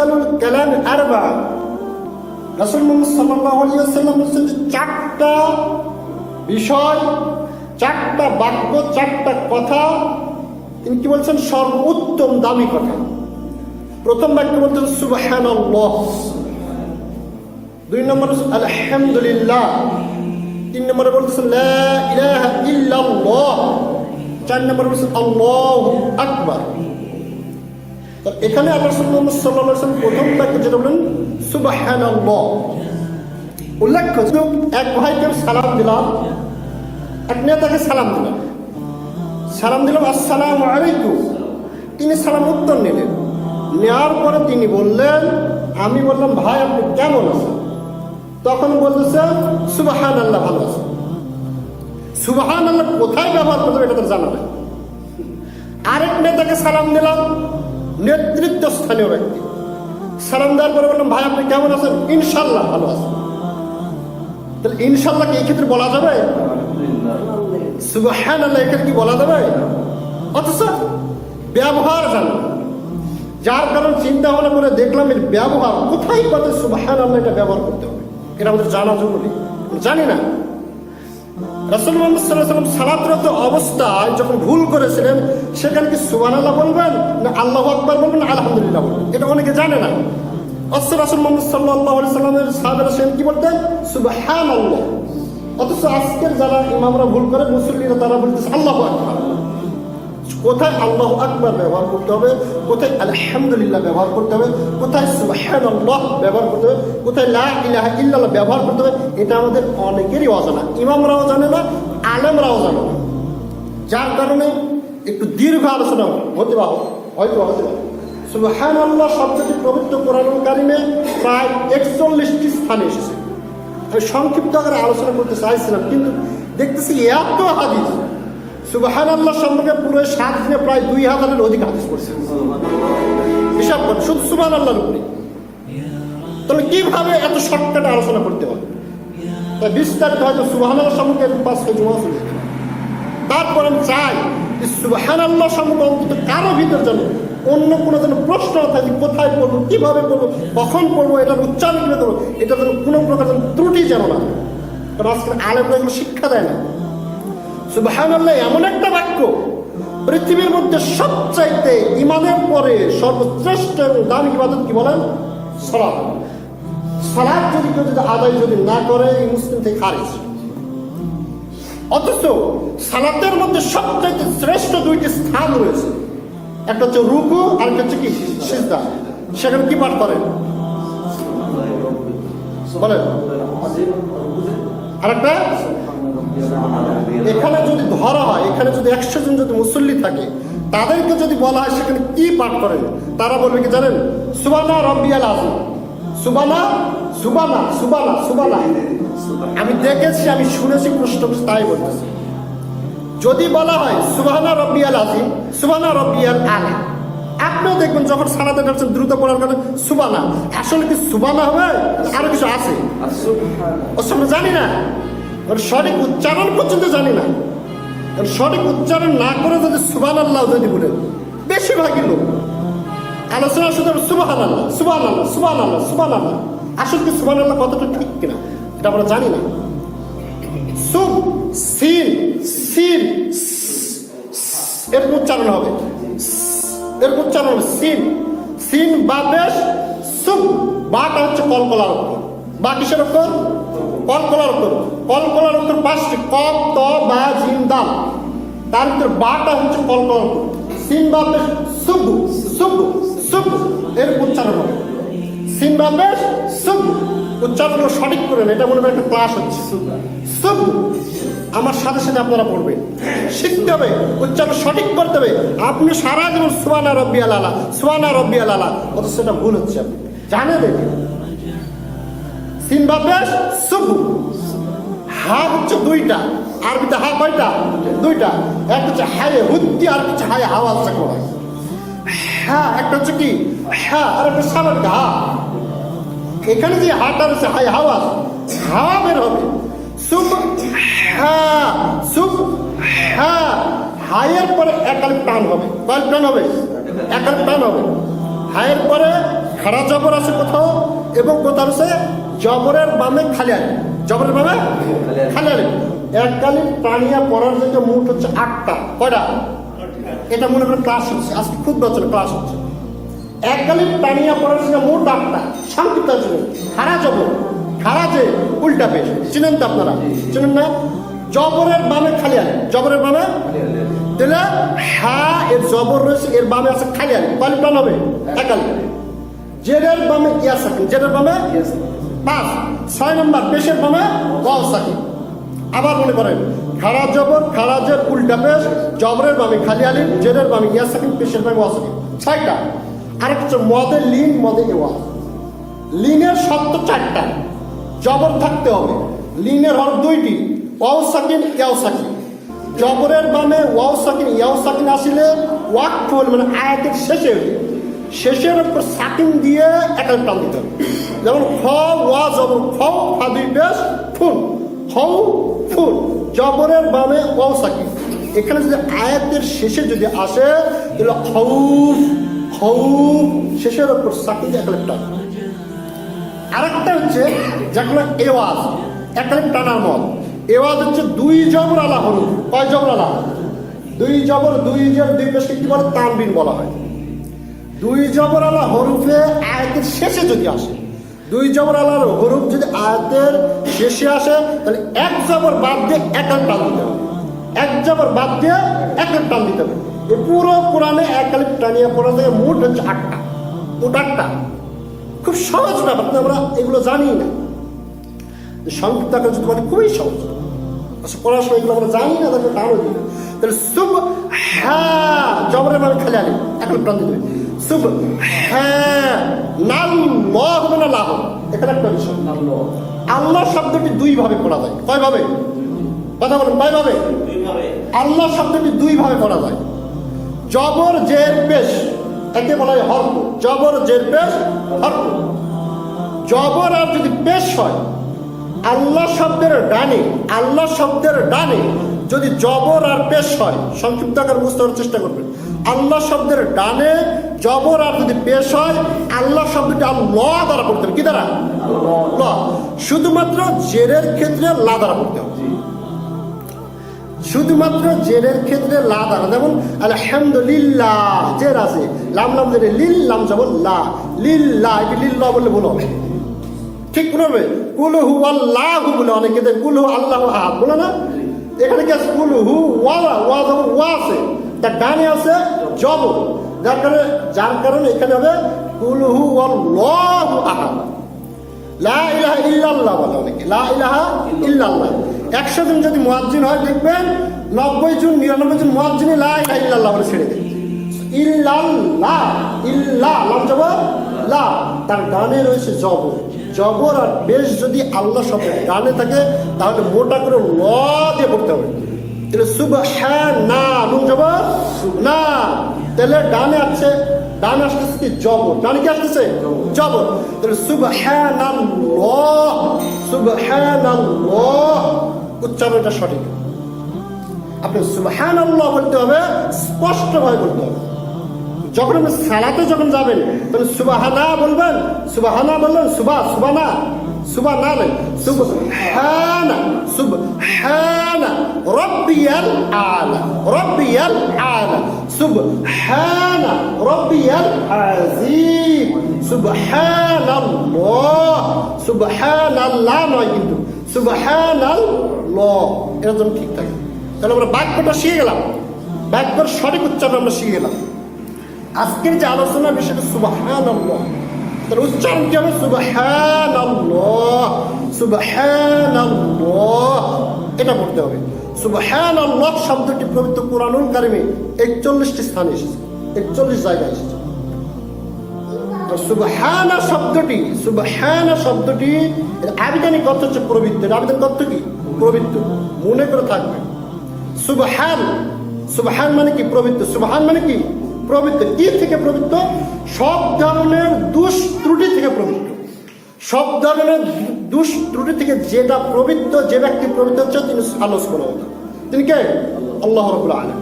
আফজালুল কালাম আরবা। রাসূল মুহাম্মদ যে চারটা বিষয়, চারটা বাক্য, চারটা কথা, তিনি কি বলছেন? সর্বোত্তম দামি কথা। প্রথম বাক্য বলছেন সুবহানাল্লাহ। দুই নম্বর হচ্ছে, আলহামদুলিল্লাহ। তিন নম্বরে বলতেছেন চার নম্বরে বলছেন আল্লাহু আকবার। তো এখানে এক ভাইকে সালাম দিলাম, এক নেতাকে সালাম দিলাম দিলাম তিনি উত্তর নিলেন। নেওয়ার পরে তিনি বললেন, আমি বললাম, ভাই, আপনি কেমন আছেন? তখন বলতেছে সুবাহান আল্লাহ ভালো আছে। সুবাহান আল্লাহ কোথায় ব্যবহার করতে এটা তো জানা আরেক নেতাকে সালাম দিলাম নেতৃত্ব স্থানীয় ব্যক্তি। সালাম দেওয়ার পরে বললাম, ভাই, আপনি কেমন আছেন? ইনশাল্লাহ ভালো আছেন তাহলে ইনশাল্লাহ কি এই ক্ষেত্রে বলা যাবে? সুবাহান আল্লাহ এখানে কি বলা যাবে? অথচ ব্যবহার জানো। যার কারণ চিন্তা ভাবনা করে দেখলাম এর ব্যবহার কোথায় কত সুবাহান আল্লাহ এটা ব্যবহার করতে হবে। এটা আমাদের জানা জরুরি। জানি না। রাসুল মোহাম্মদ সাল্লাম সালাতরত অবস্থায় যখন ভুল করেছিলেন, সেখানে কি সুবান আল্লাহ বলবেন না আল্লাহ আকবর বলবেন আলহামদুলিল্লাহ বলবেন? এটা অনেকে জানে না। অস্ত রাসুল মোহাম্মদ সাল্লাহ সাল্লামের সাহাবেরা সেন কি বলতেন? সুবাহান আল্লাহ অথচ আজকের যারা ইমামরা ভুল করে, মুসল্লিরা তারা বলতেছে আল্লাহ আকবর। কোথায় আল্লাহ আকবার ব্যবহার করতে হবে? কোথায় আলহামদুলিল্লাহ ব্যবহার করতে হবে? কোথায় সুবাহান আল্লাহ ব্যবহার করতে হবে? কোথায় লা ইলাহা ইল্লাল্লাহ ব্যবহার করতে হবে? এটা আমাদের অনেকেরই অজানা। ইমামরাও জানে না, আলেমরাও জানে না। যার কারণে একটু দীর্ঘ আলোচনা হতে পারো, হয়তো হতে পারে। সুবাহান আল্লাহ শব্দটি পবিত্র কোরআন কারিমে প্রায় একচল্লিশটি স্থানে এসেছে। আমি সংক্ষিপ্ত আকারে আলোচনা করতে চাইছিলাম, কিন্তু দেখতেছি এত হাদিস। সুবাহান আল্লাহ সম্পর্কে পুরো সাত দিনে প্রায় দুই হাজারের অধিক হাদিস পড়ছে। হিসাব করেন, শুধু সুবাহ আল্লাহর উপরে তাহলে কীভাবে এত শর্টকাটে আলোচনা করতে হবে তাই বিস্তারিত হয়তো সুবাহান আল্লাহ সম্পর্কে পাঁচ কেজি মাস তারপর আমি চাই যে সুবাহান আল্লাহ সম্পর্কে অন্তত কারও ভিতর যেন অন্য কোনো যেন প্রশ্ন থাকে কোথায় পড়ব, কীভাবে পড়ব, কখন পড়ব, এটার উচ্চারণ কীভাবে করব, এটা যেন কোনো প্রকার যেন ত্রুটি যেন না হয়। কারণ আজকাল আলেমরা এগুলো শিক্ষা দেয় না। সুবাহান আল্লাহ এমন একটা বাক্য। পৃথিবীর মধ্যে সবচাইতে ইমানের পরে সর্বশ্রেষ্ঠ দামি ইবাদত কি বলেন? সালাদ সালাদ যদি কেউ যদি আদায় যদি না করে, এই মুসলিম থেকে খারিজ। অথচ সালাতের মধ্যে সবচাইতে শ্রেষ্ঠ দুইটি স্থান রয়েছে। একটা হচ্ছে রুকু, আর একটা হচ্ছে কি? সিজদা। সেখানে কি পাঠ করেন? বলেন। আরেকটা? এখানে যদি ধরা হয় এখানে যদি একশো জন যদি মুসল্লি থাকে তাদেরকে যদি বলা হয় সেখানে কি পাঠ করেন তারা বলবে কি জানেন? সুবানা রব্বিয়াল আজম সুবানা সুবানা সুবানা সুবানা। আমি দেখেছি আমি শুনেছি প্রশ্ন তাই বলতেছি। যদি বলা হয় সুবাহানা রব্বিয়াল আজিম সুবানা রব্বিয়াল আলা। আপনিও দেখবেন যখন সারাতে যাচ্ছেন দ্রুত পড়ার কারণে সুবানা। আসলে কি সুবানা হবে? আরও কিছু আছে? জানি না। ওর সঠিক উচ্চারণ পর্যন্ত জানি না। ওর সঠিক উচ্চারণ না করে যদি সুবান আল্লাহ যদি বলেন বেশিরভাগই লোক। আলোচনা শুধু সুবাহান আল্লাহ সুবান আল্লাহ সুবান আল্লাহ সুবান আল্লাহ আসলে কি সুবান আল্লাহ কতটা ঠিক কিনা, এটা আমরা জানি না। সুব সিন সিন এর উচ্চারণ হবে। এর উচ্চারণ সিন। সিন বা বেশ সুব বাটা হচ্ছে কলকলার অক্ষর বা কিসের অক্ষর কলকলার অক্ষর কলকলার অক্ষর পাঁচটি কপ ত বা জিম দাম তার ভিতরে বাটা হচ্ছে কলকলার অক্ষর সিন বা বেশ সুব সুব সুব এর উচ্চারণ হবে। সিন বা বেশ সুব উচ্চারণ সঠিক করে এটা মনে হয় একটা ক্লাস হচ্ছে। সুব আমার সাথে সাথে আপনারা পড়বেন শিখতে হবে, উচ্চারণ সঠিক করতে হবে। আপনি সারা জীবন সুবানা রব্বি আলালা সুবানা রব্বি আলালা অথচ সেটা ভুল হচ্ছে আপনি। জানে দেখে সিনবাবেশ সুবু। হা হচ্ছে দুইটা, আরবিতে হা কয়টা? দুইটা। একটা হচ্ছে হায়ে হুদ্দি আর হচ্ছে হায়ে হাওয়া আছে করা হ্যাঁ একটা হচ্ছে কি? হ্যাঁ আর একটা স্বাভাবিক হা এখানে যে হাটা রয়েছে হাই হাওয়া হাওয়া বের হবে। সুব হ্যাঁ সুব হ্যাঁ হাইয়ের পরে একাল টান হবে। কয়েক টান হবে? একাল টান হবে। হাইয়ের পরে খাড়া জবর আছে কোথাও, এবং কোথাও আছে জবরের বামে খালি আলি। জবরের বামে? খালি আলি। এক কালি প্রাণিয়া পড়ার জন্য মুঠ হচ্ছে আটটা কয়টা? এটা মনে করেন ক্লাস হচ্ছে। আজকে খুব বছর ক্লাস হচ্ছে। এক কালি প্রাণিয়া পড়ার জন্য মোট আটটা সংক্ষিপ্ত আছে। খাড়া জবর। খাড়া যে উল্টা পেশ। চিনেন তো আপনারা? চিনেন না? জবরের বামে খালি আলি। জবরের বামে? তাহলে হ্যাঁ এর জবর রয়েছে এর বামে আছে খালি আলি। কয় হবে? একালি জেরের বামে ইয়া সাকিন জেরের বামে? পাঁচ, ছয় নম্বর, পেশের বামে ওয়াও সাকিন আবার মনে করেন খাড়া জবর খাড়া জের, উল্টা পেশ, জবরের বামে খালি আলি, জেরের বামে ইয়া সাকিন পেশের বামে ওয়া সাকিন ছয়টা। আরেকটা হচ্ছে মদে লিন, মদে এওয়া লিনের শব্দ চারটা। জবর থাকতে হবে। লিনের হর দুইটি ওয়াও সাকিন ইয়াও সাকিন জবরের বামে ওয়াও সাকিন ইয়াও সাকিন আসিলে ওয়াক মানে আয়াতের শেষে শেষের উপর সাকিন দিয়ে একটা টান দিতে হবে। যেমন খ ওয়া জবর খ ফা দুই বেশ ফুল। হউ ফুল। জবরের বামে ওয়াও সাকিন এখানে যদি আয়াতের শেষে যদি আসে, তাহলে হউফ হউফ শেষের উপর সাকিন দিয়ে একটা আরেকটা হচ্ছে যেগুলো এওয়াজ একালে টানার মত। এওয়াজ হচ্ছে দুই জবর আলা হরুফ কয় জবর আলা? দুই জবর দুই জবর দুই পেশকে কি বলে? তানবিন বলা হয়। দুই জবর আলা হরুফে আয়াতের শেষে যদি আসে দুই জবর আলার হরুফ যদি আয়াতের শেষে আসে, তাহলে এক জবর বাদ দিয়ে এক এক টান দিতে হবে। এক জবর বাদ দিয়ে এক এক টান দিতে হবে। পুরো কোরআনে এক টানিয়ে পড়া যায়, মোট হচ্ছে আটটা। মোট আটটা। খুব সহজ ব্যাপার আমরা এগুলো জানি না। সংক্ষিপ্ত আকার যদি বলে, খুবই সহজ। আচ্ছা সময় এগুলো আমরা জানি না তাকে টানো দিই তাহলে সুব হ্যাঁ জবরের মানে খালি আলি এখন প্রাণ দিতে হ্যাঁ নাল ল হবে না লাভ এখানে একটা বিষয়। আল্লাহ শব্দটি দুই ভাবে পড়া যায়। কয় ভাবে কথা বলেন কয় ভাবে আল্লাহ শব্দটি দুই ভাবে পড়া যায়। জবর জের পেশ। একে বলা হয় হর্ক জবর জের পেশ হর্ক জবর আর যদি পেশ হয় আল্লাহ শব্দের ডানে আল্লাহ শব্দের ডানে যদি জবর আর পেশ হয়, সংক্ষিপ্ত আকার বুঝতে পারার চেষ্টা করবেন। আল্লাহ শব্দের ডানে জবর আর যদি পেশ হয়, আল্লাহ শব্দটি ল দ্বারা পড়তে হবে। কি দ্বারা? ল শুধুমাত্র জেরের ক্ষেত্রে লা দ্বারা পড়তে হবে। শুধুমাত্র জেরের ক্ষেত্রে লা দ্বারা। যেমন, আলহামদুলিল্লাহ, জের আছে। লাম লাম জেরে লিল, লাম যাব লা। লিল্লাহ এটি লিল্লাহ বললে ভুল হবে। ঠিক বলবে কুলহু আল্লাহ বলে অনেকে কুলহু আল্লাহ আহাদ। বলে না? এখানে কি আছে কুলহু ওয়ালা ওয়া যেমন ওয়া আছে, তার ডানে আছে জব। যার কারণে যার কারণে এখানে হবে কুলহু আল্লাহ আহাদ। লা ইলাহা ইল্লাল্লাহ বলে অনেকে লা ইলাহা ইল্লাল্লাহ। একশো জন যদি মুয়াজ্জিন হয়, দেখবেন নব্বই জন, নিরানব্বই জন মুয়াজ্জিনে লা ইলাহা ইল্লাল্লাহ বলে ছেড়ে দেয়। ইল্লাল্লাহ, ইল্লাহ, লাম যাব? লা। তার গানে রয়েছে জবর জবর আর বেশ যদি আল্লাহ শব্দ গানে থাকে, তাহলে মোটা করে ল পড়তে হবে। তাহলে শুভ হ্যাঁ না নুন যাব না তাহলে ডানে আসছে ডানে আসতেছে কি? জবর ডানে কি আসতেছে? জবর তাহলে শুভ হ্যাঁ না ল শুভ হ্যাঁ না ল উচ্চারণটা সঠিক। আপনি সুবহান আল্লাহ বলতে হবে স্পষ্টভাবে বলতে হবে। যখন আপনি সালাতে যখন যাবেন তখন সুবাহানা বলবেন সুবাহানা বললেন সুবা, সুবানা সুবা না নেই সুবহানা সুবহানা, রব্বিয়াল আলা রব্বিয়াল আলা, সুবহানা, রব্বিয়াল আযীম, সুবহানাল্লাহ সুবহানাল্লাহ নয় কিন্তু, সুবহানাল্লাহ এটা যেন ঠিক থাকে। তাহলে আমরা বাক্যটা শিখে গেলাম। বাক্যর সঠিক উচ্চারণ আমরা শিখে গেলাম। আজকের যে আলোচনার বিষয়টা সুবাহান তার উচ্চারণ কি হবে? সুবাহান সুবাহান এটা পড়তে হবে। সুবাহান আল্লাহ শব্দটি পবিত্র কোরআনুল কারিমে একচল্লিশটি স্থানে এসেছে, একচল্লিশ জায়গায় এসেছে। সুবহানা শব্দটি সুবহানা শব্দটি আবিধানিক অর্থ হচ্ছে এর আবিধানিক অর্থ কি? পবিত্র মনে করে থাকবে। সুবহান সুবহান মানে কি? প্রবৃত্ত। সুবহান মানে কি? পবিত্র কি থেকে প্রবৃত্ত, সব ধরনের দুষ ত্রুটি থেকে প্রবৃত্ত। সব ধরনের দুষ ত্রুটি থেকে যেটা প্রবৃত্ত, যে ব্যক্তি প্রবৃত্ত হচ্ছে, তিনি আলোচ তিনি কে? আল্লাহ রবুল্লা আলম